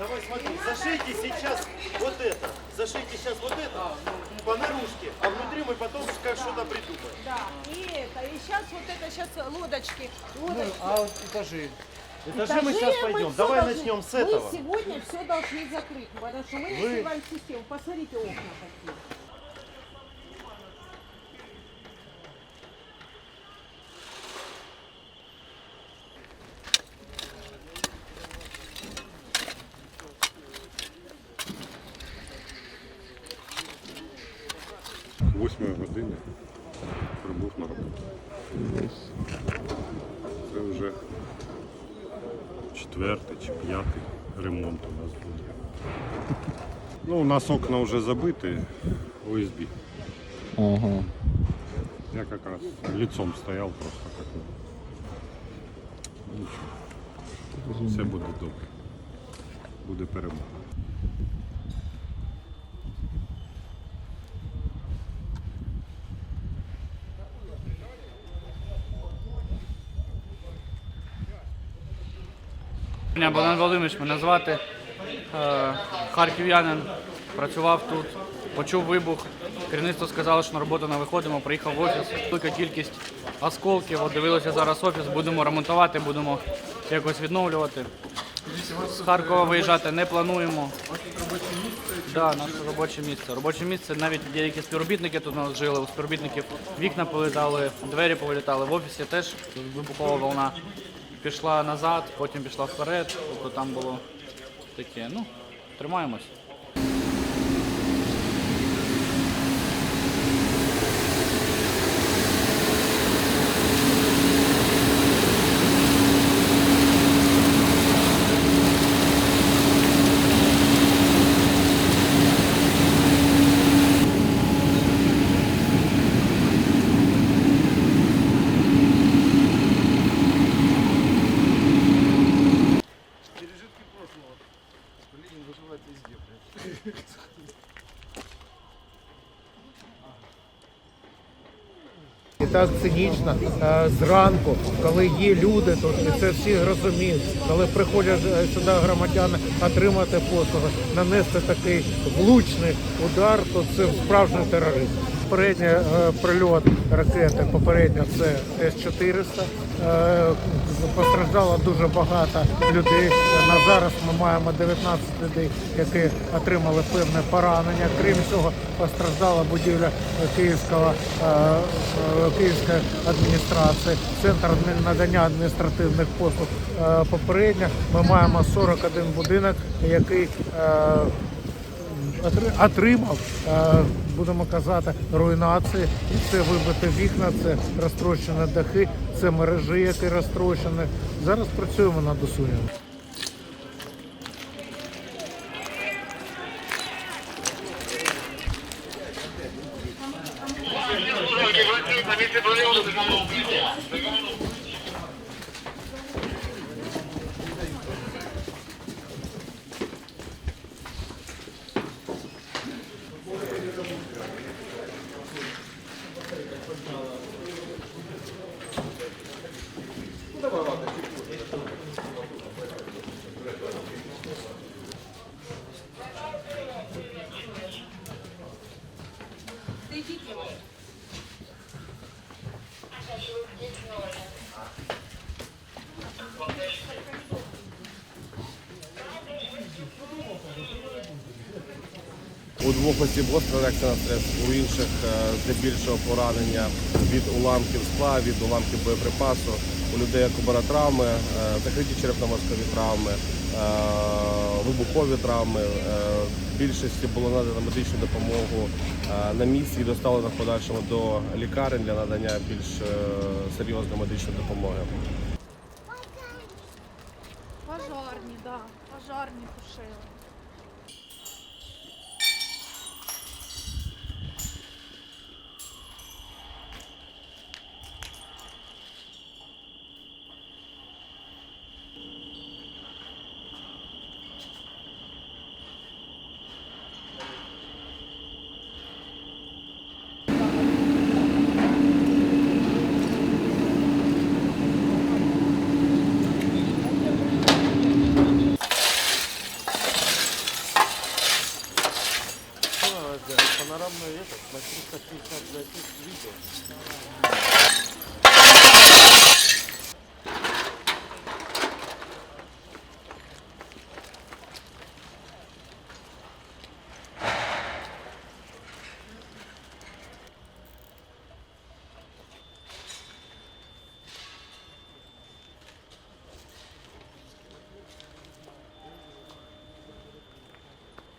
давай смотри, зашейте сейчас вот это, зашейте сейчас вот это по наружке, а внутри мы потом как что-то придумаем. Да, и это, и сейчас вот это сейчас лодочки, лодочки. А вот этажи. Этажи мы Этажи сейчас мы пойдем, всё давай должны- начнем с этого. Мы сегодня все должны закрыть, потому что мы не Вы- сливаем систему. Посмотрите окна какие. Години прибув на роботу. Це вже четвертий чи п'ятий ремонт у нас буде. Ну, у нас окна вже забиті ОСБ. Ага. Я якраз лицом стояв просто ну, Нічого. Все буде добре. Буде перемога. Мене Богдан Володимирович, мене звати. Е, Харків'янин, працював тут, почув вибух. Керівництво сказало, що на роботу не виходимо, приїхав в офіс. Велика кількість осколків. Дивилися зараз офіс, будемо ремонтувати, будемо якось відновлювати. З Харкова виїжджати не плануємо. Да, наше робоче місце. Робоче місце, навіть деякі співробітники тут у нас жили, у співробітників вікна політали, двері повилітали. В офісі теж вибухова волна пішла назад, потім пішла вперед. Тобто там було таке. Ну, тримаємось. І так цинічно е, зранку, коли є люди тут, і це всі розуміють, коли приходять е, сюди громадяни отримати послуги, нанести такий влучний удар, то це справжній тероризм. Попередній е, прильот ракети, попередньо це С-400. Е, Постраждало дуже багато людей. На зараз ми маємо 19 людей, які отримали певне поранення. Крім цього, постраждала будівля Київського е, Київської адміністрації, центр надання адміністративних послуг. Попередньо ми маємо 41 будинок, який отримав, е, будемо казати, руйнації. І це вибиті вікна, це розтрощені дахи, це мережі, які розтрощені. Зараз працюємо над усуненням. У двох осіб гостра реакція на стрес, у інших е, здебільшого поранення від уламків скла, від уламків боєприпасу. У людей як баротравми, е, закриті черепно-мозкові травми, е, вибухові травми. Більшості було надано медичну допомогу е, на місці і доставлено в подальшому до лікарень для надання більш е, серйозної медичної допомоги. Пожарні, да, пожарні тушили. Panoramную эту, пластинка 60 пластинка видео.